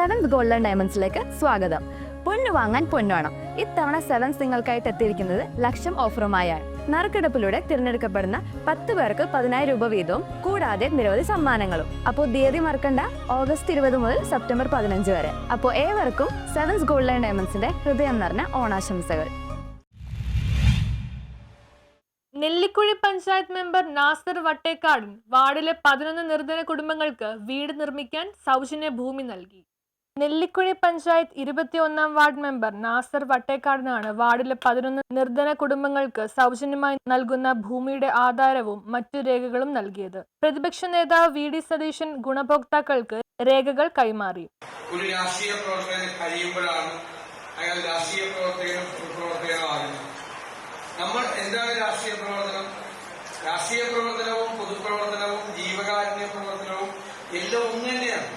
Seventh golden ഡയമണ്ട്സിലേക്ക് സ്വാഗതം. പൊന്നു വാങ്ങാൻ പൊന്നുവേണം ഇത്തവണ സെവൻസ് നിങ്ങൾക്കായിട്ട് എത്തിയിരിക്കുന്നത് ലക്ഷം ഓഫറുമായാണ് നറുക്കെടുപ്പിലൂടെ തിരഞ്ഞെടുക്കപ്പെടുന്ന പത്ത് പേർക്ക് പതിനായിരം രൂപ വീതവും കൂടാതെ നിരവധി സമ്മാനങ്ങളും. അപ്പോൾ തീയതി മറക്കണ്ട ഓഗസ്റ്റ് ഇരുപത് മുതൽ സെപ്റ്റംബർ പതിനഞ്ച് വരെ. അപ്പോൾ ഏവർക്കും സെവൻസ് ഗോൾഡൻ ഡയമണ്ട്സിന്റെ ഹൃദയം നിറഞ്ഞ ഓണാശംസകൾ. നെല്ലിക്കുഴി പഞ്ചായത്ത് മെമ്പർ നാസർ വട്ടേക്കാടൻ വാർഡിലെ പതിനൊന്ന് നിർധന കുടുംബങ്ങൾക്ക് വീട് നിർമ്മിക്കാൻ സൗജന്യ ഭൂമി നൽകി. നെല്ലിക്കുഴി പഞ്ചായത്ത് ഇരുപത്തിയൊന്നാം വാർഡ് മെമ്പർ നാസർ വട്ടേക്കാടനാണ് വാർഡിലെ പതിനൊന്ന് നിർധന കുടുംബങ്ങൾക്ക് സൗജന്യമായി നൽകുന്ന ഭൂമിയുടെ ആധാരവും മറ്റു രേഖകളും നൽകിയത്. പ്രതിപക്ഷ നേതാവ് വി ഡി സതീശൻ ഗുണഭോക്താക്കൾക്ക് രേഖകൾ കൈമാറി. ഒരു രാഷ്ട്രീയ പ്രവർത്തകൻ കഴിയുമ്പോഴാണ് അയാൾ രാഷ്ട്രീയ പ്രവർത്തകനും പൊതുപ്രവർത്തകനുമാകുന്നത് നമ്മൾ എന്താണ് രാഷ്ട്രീയ പ്രവർത്തനം? രാഷ്ട്രീയ പ്രവർത്തനവും പൊതുപ്രവർത്തനവും ജീവകാരുണ്യ പ്രവർത്തനവും എല്ലാം ഒന്ന് തന്നെയാണ്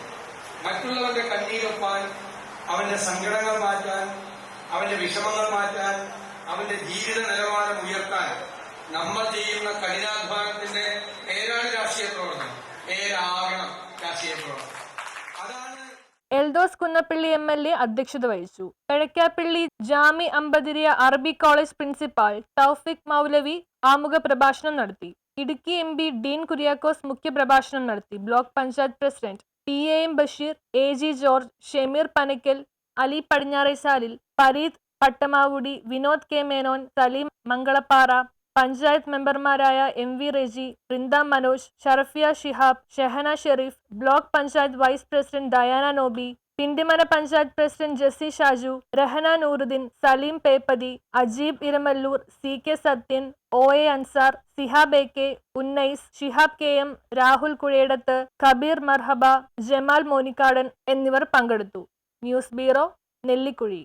മറ്റുള്ളവന്റെ കണ്ണീരൊപ്പാൻ അവന്റെ സങ്കടങ്ങൾ മാറ്റാൻ അവന്റെ വിഷമങ്ങൾ മാറ്റാൻ അവന്റെ ജീവിത നിലവാരം ഉയർത്താൻ നമ്മൾ ചെയ്യുന്ന കഠിനാധ്വാനത്തിന്റെ ഏതാണ് രാഷ്ട്രീയ പ്രവർത്തനം? ഏതാകണം രാഷ്ട്രീയ പ്രവർത്തനം. Eldhose Kunnappilly M L A അധ്യക്ഷത വഹിച്ചു. കിഴക്കാപ്പള്ളി ജാമി അമ്പതിരിയ അറബി കോളേജ് പ്രിൻസിപ്പാൾ തൗഫിക് മൗലവി ആമുഖ പ്രഭാഷണം നടത്തി. ഇടുക്കി എം ഡീൻ കുര്യാക്കോസ് മുഖ്യപ്രഭാഷണം നടത്തി. Block panchayat president P A M Basheer A G George Shemeer Panakkal Ali Padinjareshalil Fareed Pattamavudi Vinod K Menon Saleem Mangalappara panchayat മെമ്പർമാരായ M V Reji Vrinda Manoj Sharafiya Shihab Shehana Sherif block panchayat vice president Diana Nobi Pindimana panchayat president Jessy Shaju Rehana Nooruddeen Saleem Peppathi Ajeeb Iramalloor C K Sathyan O A Ansar Sihab A K Unnais Shihab K M Rahul Kuzhayadath Kabeer Marhaba Jamal Monikkadan എന്നിവർ പങ്കെടുത്തു. News bureau Nellikkuzhi.